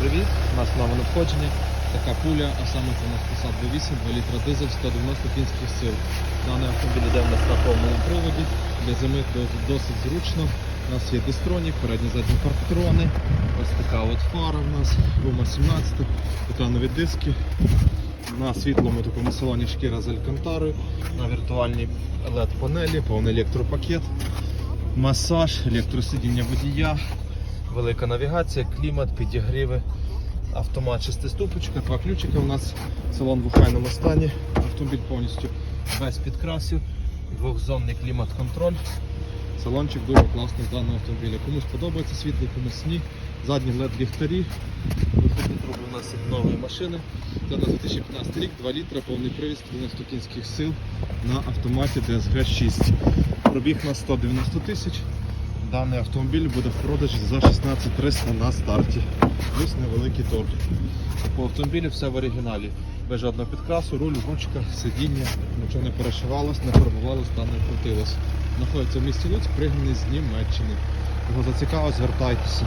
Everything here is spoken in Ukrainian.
привіт! У нас нове надходження. Така пуля, а саме це у нас Passat B8, 2 літра дизель, 190 кінських сил. Даний автомобіль йде в нас на повному приводі. Для зими досить, зручно. У нас є дистронік, передні задні парктрони. Ось така от фара в нас, гума 17, титанові диски. На світлому такому салоні шкіра з алькантарою, на віртуальній LED-панелі, повний електропакет, масаж, електросидіння водія, велика навігація, клімат, підігріви, автомат шестиступочка, два ключика. У нас салон в охайному стані, автомобіль повністю без підкрасів, двохзонний клімат-контроль. Салончик дуже класний з даного автомобіля. Комусь подобається світло, комусь ні. Задні LED ліхтарі. Виходні труби у нас від нової машини. Це на 2015 рік, 2 літра, повний привіз, 90 кінських сил на автоматі DSG 6. Пробіг на 190 тисяч. Даний автомобіль буде в продажі за 16300 на старті. Плюс невеликий торг. По автомобілі все в оригіналі. Без жодного підкрасу, руль, ручка, сидіння, нічого не перешивалось, не фарбувалось та не крутилось. Знаходиться в місті Луцьк, пригнаний з Німеччини. Кого зацікавить, звертайтеся.